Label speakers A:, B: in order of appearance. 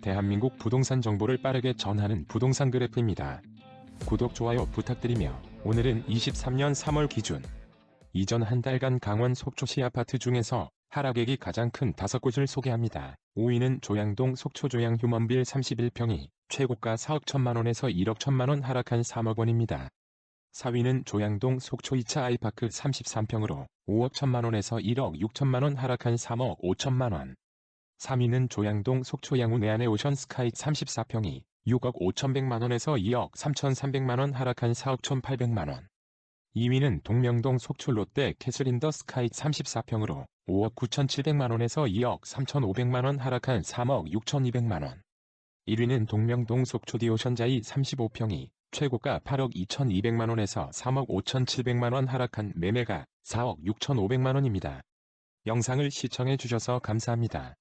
A: 대한민국 부동산 정보를 빠르게 전하는 부동산 그래프입니다. 구독, 좋아요 부탁드리며 오늘은 23년 3월 기준 이전 한 달간 강원 속초시 아파트 중에서 하락액이 가장 큰 다섯 곳을 소개합니다. 5위는 조양동 속초 조양 휴먼빌 31평이 최고가 4억 1천만 원에서 1억 1천만 원 하락한 3억 원입니다. 4위는 조양동 속초 2차 아이파크 33평으로 5억 1천만 원에서 1억 6천만 원 하락한 3억 5천만 원. 3위는 조양동 속초 양우 내안의 오션 스카이 34평이 6억 5천백만 원에서 2억 3천3백만 원 하락한 4억 1,800만 원. 2위는 동명동 속초 롯데 캐슬인더 스카이 34평으로 5억 9천7백만 원에서 2억 3천5백만 원 하락한 3억 6천2백만 원. 1위는 동명동 속초 디오션자이 35평이 최고가 8억 2천2백만 원에서 3억 5천7백만 원 하락한 매매가 4억 6천5백만 원입니다. 영상을 시청해 주셔서 감사합니다.